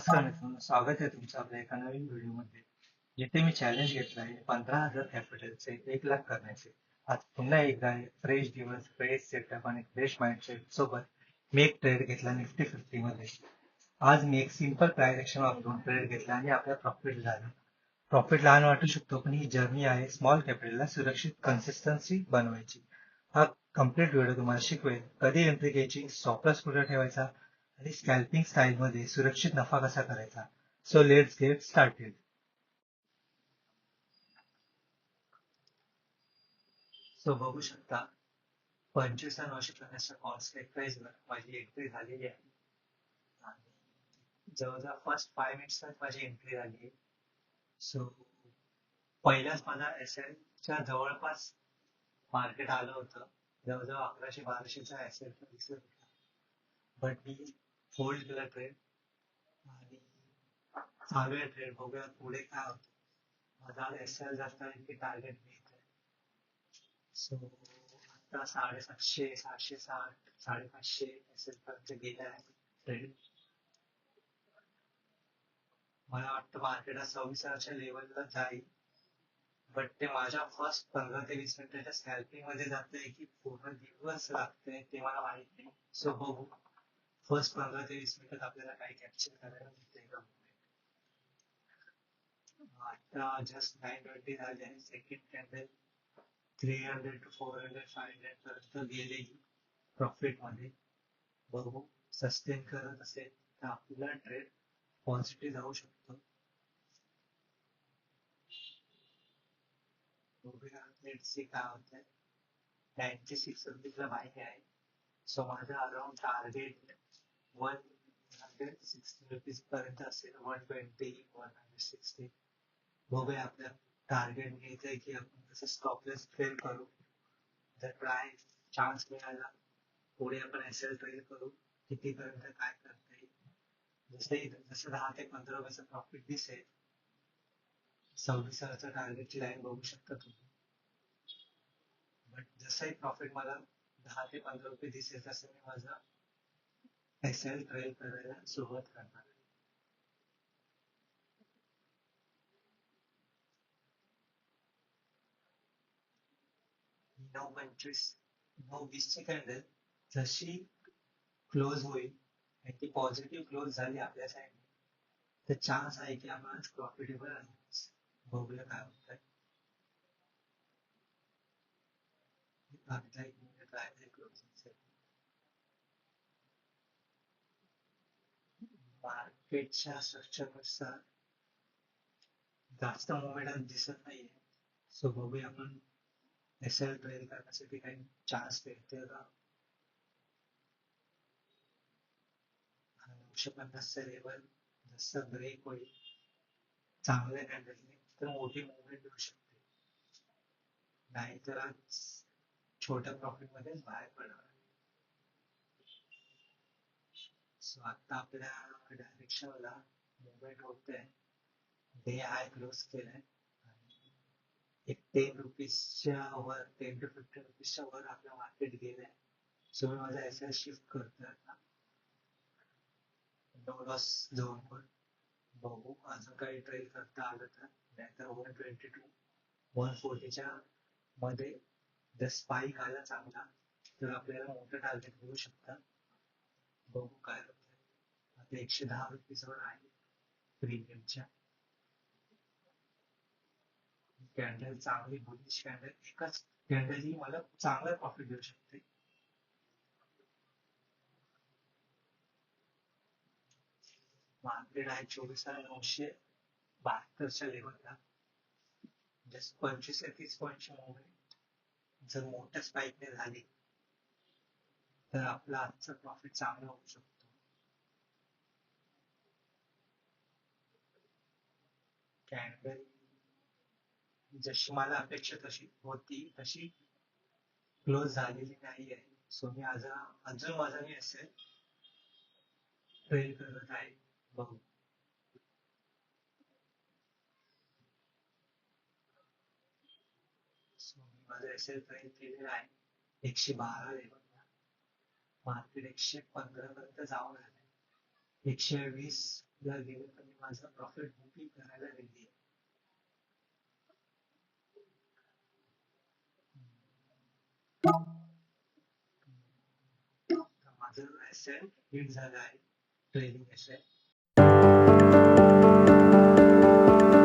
नमस्कार मित्रांनो स्वागत आहे तुमचं आपल्या एका नवीन व्हिडिओमध्ये. जिथे मी चॅलेंज घेतला आहे पंधरा हजार कॅपिटलचे एक लाख करण्याचे. आज पुन्हा एकदा फ्रेश दिवस फ्रेश सेटअप आणि फ्रेश माइंडसेट सोबत मी एक ट्रेड घेतला निफ्टी फिफ्टी मध्ये. आज मी एक सिंपल प्राइस वापरून ट्रेड घेतला आणि आपल्या प्रॉफिट झाला. प्रॉफिट लहान वाटू शकतो पण ही जर्नी आहे स्मॉल कॅपिटलला सुरक्षित कन्सिस्टन्सी बनवायची. हा कंप्लीट व्हिडिओ तुम्हाला शिकवेल. कधी एंट्री घ्यायची स्टॉपलॉस कुठे ठेवायचा आणि स्कॅल्पिंग स्टाईलमध्ये सुरक्षित नफा कसा करायचा? So let's get started so बघू शकता पंचवीस नऊशे पन्नासच्या कॉन्स्टेंट प्राइस वर माझी एंट्री झालेली आहे. आणि जवळजवळ फर्स्ट फाय मिनिट्स माझी एंट्री झाली आहे. सो पहिलाच माझा एस एलच्या जवळपास मार्केट आलं होतं. जवळजवळ अकराशे बाराशेचा एस एल दिसत होता बट मी होल्ड केला ट्रेड आणि चालू आहे ट्रेड बघूया पुढे काय होतं माझा एस एल जास्त आहे की टार्गेट मिळत आहे सो आता साडेसातशे सातशे साठ साडेपाचशे एस एल पर्यंत गेले आहे ट्रेड मला वाटतं मार्केट सव्वीस हजारच्या लेवलला जाईल बट ते माझ्या फर्स्ट पंधरा ते वीस मिनिटाच्या स्कॅल्पिंगमध्ये जातंय की पूर्ण दिवस लागतंय ते मला माहीत नाही सो बघू फ़र्स्ट पंधरा ते वीस मिनिटात आपल्याला काय कॅप्चर करायला मिळतंय का आता जस्ट नाईन ट्वेंटी झाले आहे second candle three hundred to four hundred five hundred पर्यंत गेले प्रॉफिट मध्ये बघू सस्टेन करत असेल तर आपला ट्रेड पॉझिटिव्ह जाऊ शकतो काय नाईन्टी सिक्स रुपीजला बाय आहे सो माझं around target one hundred sixty rupees पर्यंत असेल one twenty one hundred sixty बघूया आपल्या टार्गेट घ्यायचंय की आपण कसं स्टॉपलेस फेल करू. जर ट्राय चान्स मिळाला पुढे आपण एस एल ट्रेल करू कितीपर्यंत काय करता येईल जसे जसं दहा ते पंधरा रुपयाचं प्रॉफिट दिसेल सव्वीस हजारचं टार्गेटची लाईन बघू शकता तुम्ही. बट जसंही प्रॉफिट मला दहा ते पंधरा रुपये दिसेल तसं मी माझा एक्सेल ट्रेल करायला सुरुवात करणार आहे नऊ पंचवीस नऊ वीसची कॅन्डल जशी क्लोज होईल आणि ती पॉझिटिव्ह क्लोज झाली आपल्या साईडने तर चान्स आहे की आपण आज प्रॉफिटेबल आहे. बघूया काय होतंय. अर्धा एक मिनिट मार्केटच्या स्ट्रक्चरनुसार जास्त मोमेंटम दिसत नाहीये. सो बघूया आपण. एस एल ट्रेड करण्यासाठी काही चान्स भेटते का? नऊशे पन्नासचं लेवल जसं ब्रेक होईल चांगल्या कॅन्डलने तर मोठी मुवमेंट येऊ शकते. नाहीतर आज छोट्या प्रॉफिटमध्ये बाहेर पडणार. सो आता आपल्या रिक्षावाला मुंबई होते डे हाय क्लोज केलाय. एक ten रुपीजच्या were ten to fifteen रुपीजच्या वर आपलं मार्केट गेलंय. सो मी माझा एस शिफ्ट करतोय आता. नो लॉस झोन बघू. अजून काही ट्रेल करता आलं तर. नाहीतर वन ट्वेंटी टू वन फोर्टीच्या मध्ये जर स्पाईक आला चांगला तर आपल्याला मोठं टार्गेट मिळू शकतं. बघू काय होतं एकशे दहा रुपीजवर आहे प्रीमियमच्या कॅन्डल चांगली बुलिश कॅन्डल एकाच कॅन्डल ही मला चांगला प्रॉफिट देऊ शकते मार्केट आहे चोवीस हजार नऊशे बहात्तरच्या लेवलला जस्ट पंचवीस ते तीस पॉईंटची मुवमेंट जर मोठ्या स्पाईकने झाली तर आपला आजचा प्रॉफिट चांगला होऊ शकतो. कॅन्डल जशी मला अपेक्षा तशी होती तशी क्लोज झालेली नाही आहे. सो मी आज अजून माझा मी असेल ट्रेल करत आहे. बघू. सो मी माझं एस आहे. एकशे बारा लेवलला मार्केट एकशे पंधरा पर्यंत जाऊन आलंय एकशे वीस जर मी माझा प्रॉफिट बुकिंग करायला रेडी आहे माझं ऍसेट हिट झालं आहे ट्रेडिंग ऍसेट